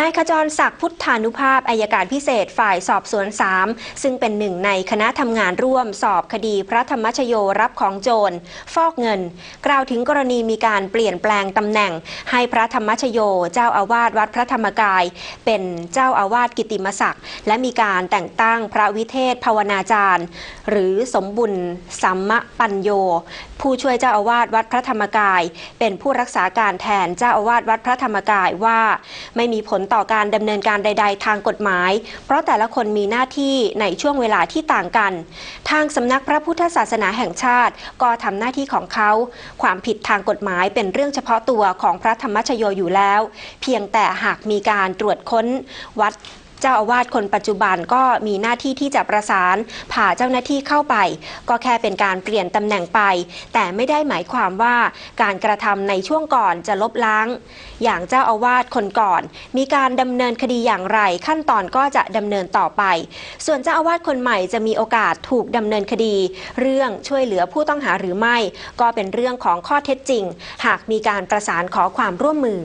นายขจรศักดิ์พุทธานุภาพอายการพิเศษฝ่ายสอบสวน 3 ซึ่งเป็นหนึ่งในคณะทำงานร่วมสอบคดีพระธรรมชโยรับของโจร ฟอกเงิน กล่าวถึงกรณีมีการเปลี่ยนแปลงตำแหน่ง ให้พระธรรมชโยเจ้าอาวาสวัดพระธรรมกาย เป็นเจ้าอาวาสกิติมศักดิ์และมีการแต่งตั้งพระวิเทศภาวนาจารย์ หรือสมบุญสัมมปัญโย ผู้ช่วยเจ้าอาวาสวัดพระธรรมกาย เป็นผู้รักษาการแทนเจ้าอาวาสวัดพระธรรมกายว่าไม่มีผลลต่อการดำเนินการใด ๆ ทางกฎหมาย เพราะแต่ละคนมีหน้าที่ในช่วงเวลาที่ต่างกัน ทางสำนักพระพุทธศาสนาแห่งชาติ ก็ทำหน้าที่ของเขา ความผิดทางกฎหมายเป็นเรื่องเฉพาะตัวของพระธรรมชโยอยู่แล้ว เพียงแต่หากมีการตรวจค้นวัด เจ้าอาวาสคนปัจจุบันก็มีหน้าที่ที่จะประสานพาเจ้าหน้าที่เข้าไป ก็แค่เป็นการเปลี่ยนตำแหน่งไป แต่ไม่ได้หมายความว่าการกระทำในช่วงก่อนจะลบล้าง อย่างเจ้าอาวาสคนก่อน มีการดำเนินคดีอย่างไร ขั้นตอนก็จะดำเนินต่อไป ส่วนเจ้าอาวาสคนใหม่จะมีโอกาสถูกดำเนินคดี เรื่องช่วยเหลือผู้ต้องหาหรือไม่ ก็เป็นเรื่องของข้อเท็จจริง หากมีการประสานขอความร่วมมือ